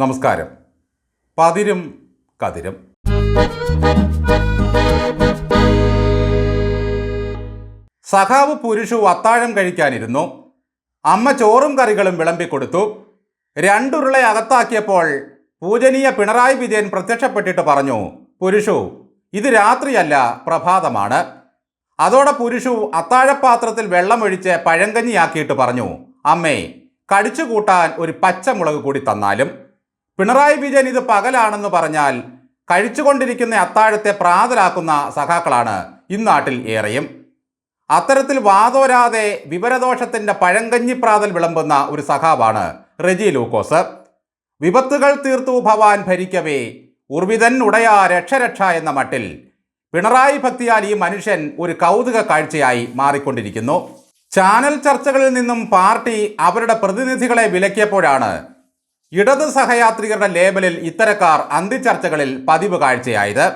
നമസ്കാരം. പതിരും കതിരും. സഖാവ് പുരുഷു അത്താഴം കഴിക്കാനിരുന്നു. അമ്മ ചോറും കറികളും വിളമ്പിക്കൊടുത്തു. രണ്ടുരുളെ അകത്താക്കിയപ്പോൾ പൂജനീയ പിണറായി വിജയൻ പ്രത്യക്ഷപ്പെട്ടിട്ട് പറഞ്ഞു പുരുഷു ഇത് രാത്രിയല്ല പ്രഭാതമാണ്. അതോടെ പുരുഷു അത്താഴപാത്രത്തിൽ വെള്ളമൊഴിച്ച് പഴങ്കഞ്ഞിയാക്കിയിട്ട് പറഞ്ഞു അമ്മേ കടിച്ചു കൂട്ടാൻ ഒരു പച്ചമുളക് കൂടി തന്നാലും പിണറായി വിജയൻ ഇത് പകലാണെന്ന് പറഞ്ഞാൽ കഴിച്ചുകൊണ്ടിരിക്കുന്ന അത്താഴത്തെ പ്രാതലാക്കുന്ന സഖാക്കളാണ് ഇന്നാട്ടിൽ ഏറെയും. അത്തരത്തിൽ വാതോരാതെ വിവരദോഷത്തിന്റെ പഴങ്കഞ്ഞി പ്രാതൽ വിളമ്പുന്ന ഒരു സഖാവാണ് റെജി ലൂക്കോസ്. വിപത്തുകൾ തീർത്തു ഭവാൻ ഭരിക്കവേ ഉർവിതൻ ഉടയാ രക്ഷരക്ഷ എന്ന മട്ടിൽ പിണറായി ഭക്തിയാൽ ഈ മനുഷ്യൻ ഒരു കൗതുക കാഴ്ചയായി മാറിക്കൊണ്ടിരിക്കുന്നു. ചാനൽ ചർച്ചകളിൽ നിന്നും പാർട്ടി അവരുടെ പ്രതിനിധികളെ വിലക്കിയപ്പോഴാണ് ഇടത് സഹയാത്രികരുടെ ലേബലിൽ ഇത്തരക്കാർ അന്തിച്ചർച്ചകളിൽ പതിവ് കാഴ്ചയായത്.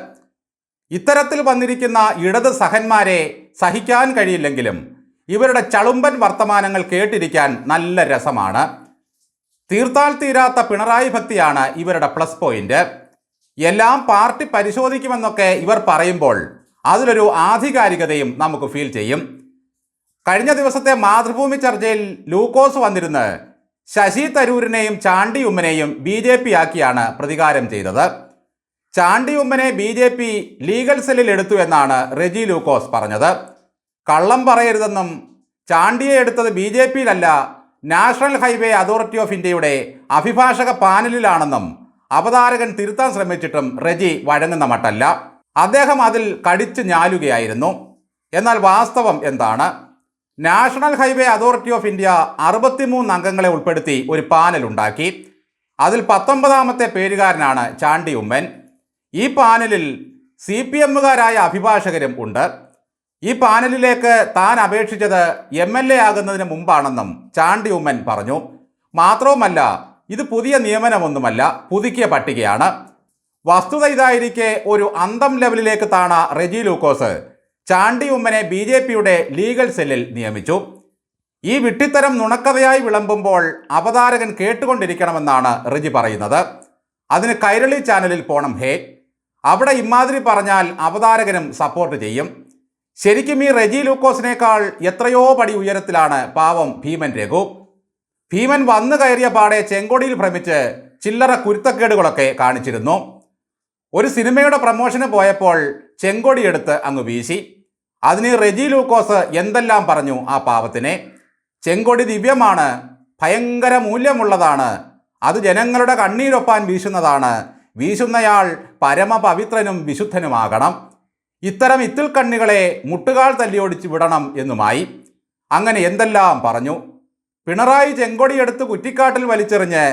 ഇത്തരത്തിൽ വന്നിരിക്കുന്ന ഇടത് സഹന്മാരെ സഹിക്കാൻ കഴിയില്ലെങ്കിലും ഇവരുടെ ചളുമ്പൻ വർത്തമാനങ്ങൾ കേട്ടിരിക്കാൻ നല്ല രസമാണ്. തീർത്താൽ തീരാത്ത പിണറായി ഭക്തിയാണ് ഇവരുടെ പ്ലസ് പോയിന്റ്. എല്ലാം പാർട്ടി പരിശോധിക്കുമെന്നൊക്കെ ഇവർ പറയുമ്പോൾ അതിലൊരു ആധികാരികതയും നമുക്ക് ഫീൽ ചെയ്യും. കഴിഞ്ഞ ദിവസത്തെ മാതൃഭൂമി ചർച്ചയിൽ ലൂക്കോസ് വന്നിരുന്ന് ശശി തരൂരിനെയും ചാണ്ടി ഉമ്മനെയും ബി ജെ പി ആക്കിയാണ് പ്രതികാരം ചെയ്തത്. ചാണ്ടി ഉമ്മനെ ബി ജെ പി ലീഗൽ സെല്ലിൽ എടുത്തു എന്നാണ് റെജി ലൂക്കോസ് പറഞ്ഞത്. കള്ളം പറയരുതെന്നും ചാണ്ടിയെ എടുത്തത് ബി ജെ പിയിലല്ല നാഷണൽ ഹൈവേ അതോറിറ്റി ഓഫ് ഇന്ത്യയുടെ അഭിഭാഷക പാനലിലാണെന്നും അവതാരകൻ തിരുത്താൻ ശ്രമിച്ചിട്ടും റെജി വഴങ്ങുന്ന മട്ടല്ല. അദ്ദേഹം അതിൽ കടിച്ചു ഞാലുകയായിരുന്നു. എന്നാൽ വാസ്തവം എന്താണ്? National Highway Authority of India അറുപത്തിമൂന്ന് അംഗങ്ങളെ ഉൾപ്പെടുത്തി ഒരു പാനൽ ഉണ്ടാക്കി. അതിൽ പത്തൊമ്പതാമത്തെ പേരുകാരനാണ് ചാണ്ടി ഉമ്മൻ. ഈ പാനലിൽ സി പി എമ്മുകാരായ അഭിഭാഷകരും ഉണ്ട്. ഈ പാനലിലേക്ക് താൻ അപേക്ഷിച്ചത് എം എൽ എ ആകുന്നതിന് മുമ്പാണെന്നും ചാണ്ടി ഉമ്മൻ പറഞ്ഞു. മാത്രവുമല്ല ഇത് പുതിയ നിയമനമൊന്നുമല്ല പുതുക്കിയ പട്ടികയാണ്. വസ്തുത ഇതായിരിക്കെ ഒരു അന്തം ലെവലിലേക്ക് താണ റെജി ലൂക്കോസ് ചാണ്ടി ഉമ്മനെ ബി ജെ പിയുടെ ലീഗൽ സെല്ലിൽ നിയമിച്ചു. ഈ വിട്ടിത്തരം നുണക്കഥയായി വിളമ്പുമ്പോൾ അവതാരകൻ കേട്ടുകൊണ്ടിരിക്കണമെന്നാണ് റിജി പറയുന്നത്. അതിന് കൈരളി ചാനലിൽ പോണം ഹേ. അവിടെ ഇമാതിരി പറഞ്ഞാൽ അവതാരകനും സപ്പോർട്ട് ചെയ്യും. ശരിക്കും ഈ റെജി ലൂക്കോസിനേക്കാൾ എത്രയോ പടി ഉയരത്തിലാണ് പാവം ഭീമൻ രഘു. ഭീമൻ വന്നു കയറിയ പാടെ ചെങ്കൊടിയിൽ ഭ്രമിച്ച് ചില്ലറ കുരുത്തക്കേടുകളൊക്കെ കാണിച്ചിരുന്നു. ഒരു സിനിമയുടെ പ്രമോഷന് പോയപ്പോൾ ചെങ്കൊടി എടുത്ത് അങ്ങ് വീശി. അതിന് റെജി ലൂക്കോസ് എന്തെല്ലാം പറഞ്ഞു ആ പാപത്തിനെ? ചെങ്കൊടി ദിവ്യമാണ് ഭയങ്കര മൂല്യമുള്ളതാണ് അത് ജനങ്ങളുടെ കണ്ണീരൊപ്പാൻ വീശുന്നതാണ് വീശുന്നയാൾ പരമപവിത്രനും വിശുദ്ധനുമാകണം. ഇത്തരം ഇത്തിൽ കണ്ണികളെ മുട്ടുകാൽ തല്ലിയോടിച്ച് വിടണം എന്നുമായി അങ്ങനെ എന്തെല്ലാം പറഞ്ഞു? പിണറായി ചെങ്കൊടിയെടുത്ത് കുറ്റിക്കാട്ടിൽ വലിച്ചെറിഞ്ഞ്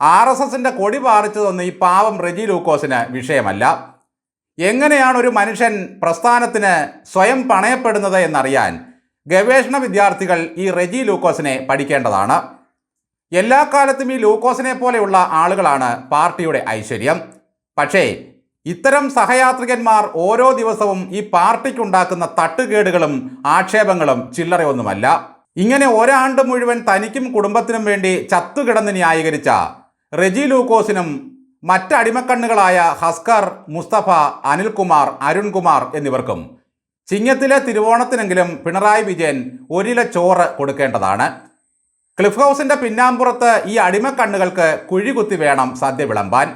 ആർ എസ് എസിന്റെ കൊടി പാറിച്ചതൊന്നും ഈ പാവം റെജി ലൂക്കോസിന് വിഷയമല്ല. എങ്ങനെയാണ് ഒരു മനുഷ്യൻ പ്രസ്ഥാനത്തിന് സ്വയം പണയപ്പെടുന്നത് എന്നറിയാൻ ഗവേഷണ വിദ്യാർത്ഥികൾ ഈ റെജി ലൂക്കോസിനെ പഠിക്കേണ്ടതാണ്. എല്ലാ കാലത്തും ഈ ലൂക്കോസിനെ പോലെയുള്ള ആളുകളാണ് പാർട്ടിയുടെ ഐശ്വര്യം. പക്ഷേ ഇത്തരം സഹയാത്രികന്മാർ ഓരോ ദിവസവും ഈ പാർട്ടിക്കുണ്ടാക്കുന്ന തട്ടുകേടുകളും ആക്ഷേപങ്ങളും ചില്ലറയൊന്നുമല്ല. ഇങ്ങനെ ഒരാണ്ട് മുഴുവൻ തനിക്കും കുടുംബത്തിനും വേണ്ടി ചത്തുകിടന്ന് ന്യായീകരിച്ച റെജി ലൂക്കോസിനും മറ്റ് അടിമക്കണ്ണുകളായ ഹസ്കർ മുസ്തഫ അനിൽകുമാർ അരുൺകുമാർ എന്നിവർക്കും ചിങ്ങത്തിലെ തിരുവോണത്തിനെങ്കിലും പിണറായി വിജയൻ ഒരില ചോറ് കൊടുക്കേണ്ടതാണ്. ക്ലിഫ് ഹൗസിന്റെ പിന്നാമ്പുറത്ത് ഈ അടിമക്കണ്ണുകൾക്ക് കുഴികുത്തി വേണം സദ്യ വിളമ്പാൻ.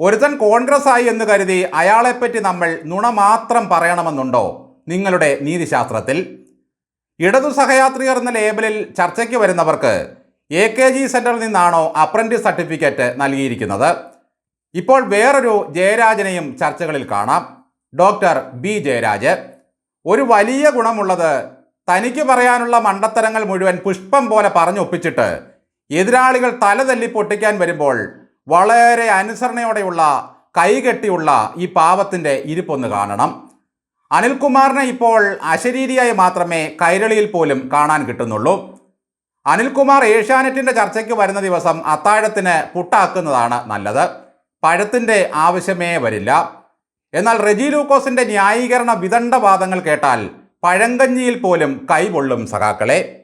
ഒരുത്തൻ കോൺഗ്രസ് ആയി എന്ന് കരുതി അയാളെപ്പറ്റി നമ്മൾ നുണ മാത്രം പറയണമെന്നുണ്ടോ നിങ്ങളുടെ നീതിശാസ്ത്രത്തിൽ? ഇടതു സഹയാത്രികർ എന്ന ലേബലിൽ ചർച്ചയ്ക്ക് വരുന്നവർക്ക് എ കെ ജി സെന്ററിൽ നിന്നാണോ അപ്രന്റീസ് സർട്ടിഫിക്കറ്റ് നൽകിയിരിക്കുന്നത്? ഇപ്പോൾ വേറൊരു ജയരാജനെയും ചർച്ചകളിൽ കാണാം. ഡോക്ടർ ബി ജയരാജ് ഒരു വലിയ ഗുണമുള്ളത് തനിക്ക് പറയാനുള്ള മണ്ടത്തരങ്ങൾ മുഴുവൻ പുഷ്പം പോലെ പറഞ്ഞൊപ്പിച്ചിട്ട് എതിരാളികൾ തല തല്ലി പൊട്ടിക്കാൻ വരുമ്പോൾ വളരെ അനുസരണയോടെയുള്ള കൈകെട്ടിയുള്ള ഈ പാവത്തിന്റെ ഇരിപ്പൊന്ന് കാണണം. അനിൽകുമാറിനെ ഇപ്പോൾ അശരീരിയായി മാത്രമേ കൈരളിയിൽ പോലും കാണാൻ കിട്ടുന്നുള്ളൂ. അനിൽകുമാർ ഏഷ്യാനെറ്റിന്റെ ചർച്ചയ്ക്ക് വരുന്ന ദിവസം അത്താഴത്തിന് പുട്ടാക്കുന്നതാണ് നല്ലത്. പഴത്തിന്റെ ആവശ്യമേ വരില്ല. എന്നാൽ റെജി ലൂക്കോസിന്റെ ന്യായീകരണ വിദണ്ഡവാദങ്ങൾ കേട്ടാൽ പഴങ്കഞ്ഞിയിൽ പോലും കൈപൊള്ളും സഖാക്കളെ.